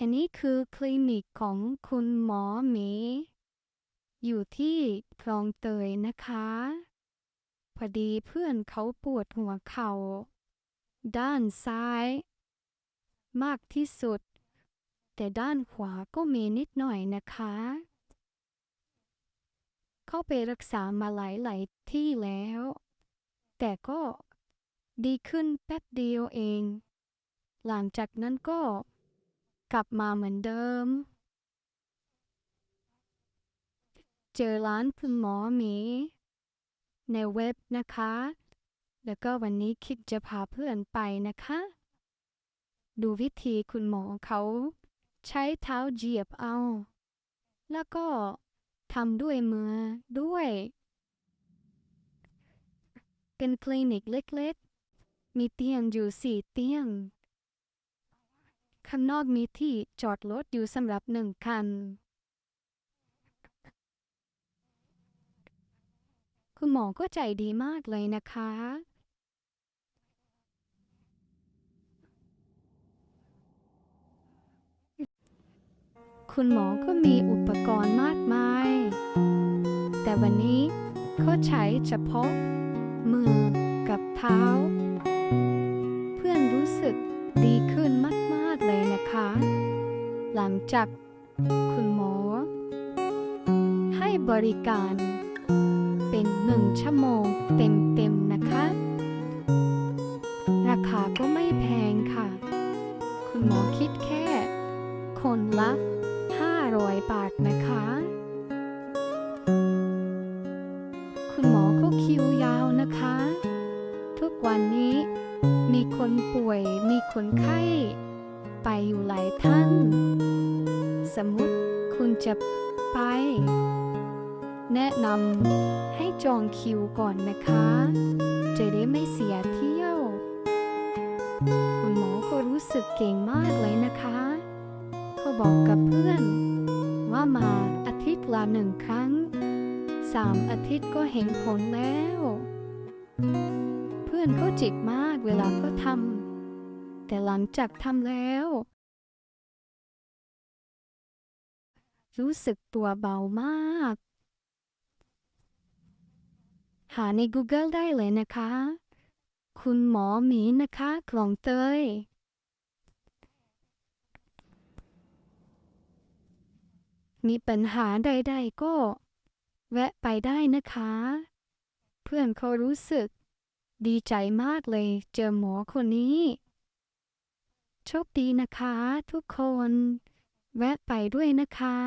อันนี้คือคลินิกของคุณหมอหมีอยู่ที่คลองเตยนะคะ พอดีเพื่อนเขาปวดหัวเข่า ด้านซ้าย มากที่สุด แต่ด้านขวาก็มีนิดหน่อยนะคะ เข้าไปรักษามาหลายๆที่แล้ว แต่ก็ดีขึ้นแป๊บเดียวเอง หลังจากนั้นก็ กลับมาเหมือนเดิม เจอร้านคุณหมอหมี ในเว็บนะคะ แล้วก็วันนี้คิดจะพาเพื่อนไปนะคะ ดูวิธีคุณหมอเขาใช้เท้าเหยียบเอา แล้วก็ทำด้วยมือด้วย เป็นคลินิกเล็กๆ มีเตียงอยู่สี่เตียง ข้างนอกมีที่จอดรถอยู่สำหรับหนึ่งคัน คุณหมอก็ใจดีมากเลยนะคะ คุณหมอก็มีอุปกรณ์มากมาย แต่วันนี้เขาใช้เฉพาะ มือกับเท้า เพื่อนรู้สึกดีขึ้น หลังจากคุณหมอ ให้บริการเป็นหนึ่งชั่วโมงเต็มๆนะคะ ราคาก็ไม่แพงค่ะ คุณหมอคิดแค่ คนละ 500 บาทนะคะ คุณหมอก็คิวยาวนะคะ ทุกวันนี้มีคนป่วยมีคนไข้ ไปอยู่หลายท่าน สมมุติคุณจะไป แนะนำให้จองคิวก่อนนะคะ จะได้ไม่เสียเที่ยว คุณหมอก็รู้สึกเก่งมากเลยนะคะ เขาบอกกับเพื่อน ว่ามาอาทิตย์ละหนึ่งครั้งสามอาทิตย์ก็เห็นผลแล้ว เพื่อนเขาจิกมากเวลาก็ทำ แต่หลังจากทำแล้ว รู้สึกตัวเบามาก หาใน Google ได้เลยนะคะ คุณหมอหมีนะคะคลองเตยมีปัญหาใดๆก็ แวะไปได้นะคะ เพื่อนเขารู้สึก ดีใจมากเลยเจอหมอคนนี้ โชคดีนะคะ ทุกคน แวะไปด้วยนะคะ